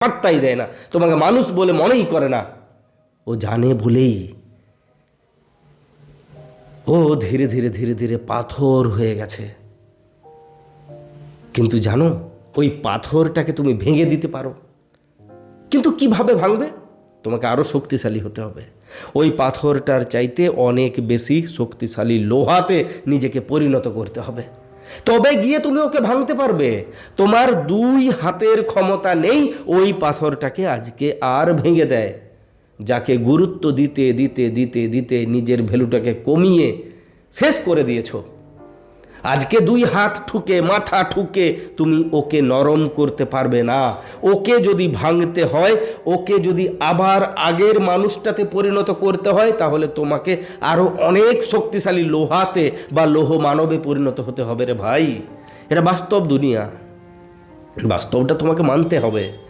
পাত্তাই দেয় না। তোমাকে মানুষ বলে মনেই করে না। ও জানে বলেই ও ধীরে ধীরে ধীরে ধীরে পাথর হয়ে গেছে। কিন্তু জানো, ওই পাথরটাকে তুমি ভেঙে দিতে পারো। কিন্তু কীভাবে ভাঙবে? তোমাকে আরও শক্তিশালী হতে হবে। ওই পাথরটার চাইতে অনেক বেশি শক্তিশালী লোহাতে নিজেকে পরিণত করতে হবে। তবে গিয়ে তুমি ওকে ভাঙতে পারবে। তোমার দুই হাতের ক্ষমতা নেই, ওই পাথরটাকে আজকে আর ভেঙে দেয়। যাকে গুরুত্ব দিতে দিতে দিতে দিতে নিজের ভ্যালুটাকে কমিয়ে শেষ করে দিয়েছ। আজকে দুই হাত ঠুকে, মাথা ঠুকে তুমি ওকে নরম করতে পারবে না। ওকে যদি ভাঙতে হয়, ওকে যদি আবার আগের মানুষটাতে পরিণত করতে হয়, তাহলে তোমাকে আরও অনেক শক্তিশালী লোহাতে বা লোহ মানবে পরিণত হতে হবে রে ভাই। এটা বাস্তব দুনিয়া। বাস্তবটা তোমাকে মানতে হবে।